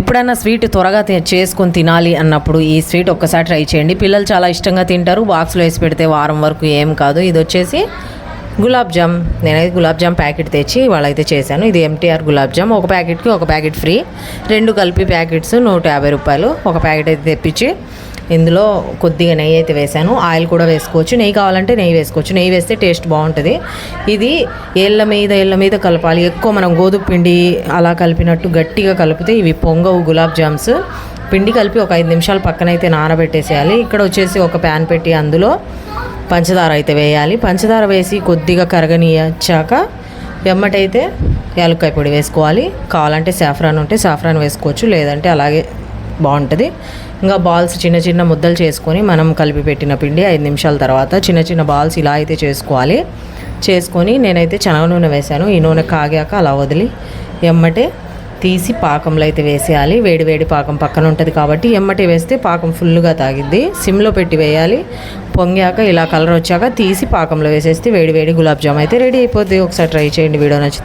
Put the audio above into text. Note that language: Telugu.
ఎప్పుడైనా స్వీట్ త్వరగా చేసుకొని తినాలి అన్నప్పుడు ఈ స్వీట్ ఒక్కసారి ట్రై చేయండి. పిల్లలు చాలా ఇష్టంగా తింటారు. బాక్స్లో వేసి పెడితే వారం వరకు ఏం కాదు. ఇది వచ్చేసి గులాబ్ జామ్. నేనైతే గులాబ్ జామ్ ప్యాకెట్ తెచ్చి వాళ్ళైతే చేశాను. ఇది ఎంటీఆర్ గులాబ్ జామ్. ఒక ప్యాకెట్కి ఒక ప్యాకెట్ ఫ్రీ. రెండు కలిపి ప్యాకెట్స్ నూట యాభై రూపాయలు. ఒక ప్యాకెట్ అయితే తెప్పించి ఇందులో కొద్దిగా నెయ్యి అయితే వేసాను ఆయిల్ కూడా వేసుకోవచ్చు. నెయ్యి కావాలంటే నెయ్యి వేసుకోవచ్చు. నెయ్యి వేస్తే టేస్ట్ బాగుంటుంది. ఇది ఏళ్ళ మీద ఏళ్ళ మీద కలపాలి. ఎక్కువ మనం గోధుమ పిండి అలా కలిపినట్టు గట్టిగా కలిపితే ఇవి పొంగవు గులాబ్ జామ్స్. పిండి కలిపి ఒక ఐదు నిమిషాలు పక్కనైతే నానబెట్టేసేయాలి. ఇక్కడ వచ్చేసి ఒక ప్యాన్ పెట్టి అందులో పంచదార అయితే వేయాలి. పంచదార వేసి కొద్దిగా కరగనియచ్చాక వెమ్మటైతే యాలక్కాయ పొడి వేసుకోవాలి. కావాలంటే సాఫ్రాన్ ఉంటే సాఫ్రాన్ వేసుకోవచ్చు. లేదంటే అలాగే బాగుంటుంది. ఇంకా బాల్స్ చిన్న చిన్న ముద్దలు చేసుకొని మనం కలిపి పెట్టిన పిండి ఐదు నిమిషాల తర్వాత చిన్న చిన్న బాల్స్ ఇలా అయితే చేసుకోవాలి. చేసుకొని నేనైతే చనగ నూనె వేశాను. ఈ నూనె కాగాక అలా వదిలి ఎమ్మటే తీసి పాకంలో అయితే వేసేయాలి. వేడి వేడి పాకం పక్కన ఉంటుంది కాబట్టి ఎమ్మటే వేస్తే పాకం ఫుల్గా తాగిద్ది. సిమ్లో పెట్టి వేయాలి. పొంగాక ఇలా కలర్ వచ్చాక తీసి పాకంలో వేసేస్తే వేడి వేడి గులాబ్ జామ్ అయితే రెడీ అయిపోద్ది. ఒకసారి ట్రై చేయండి వీడియో నచ్చితే.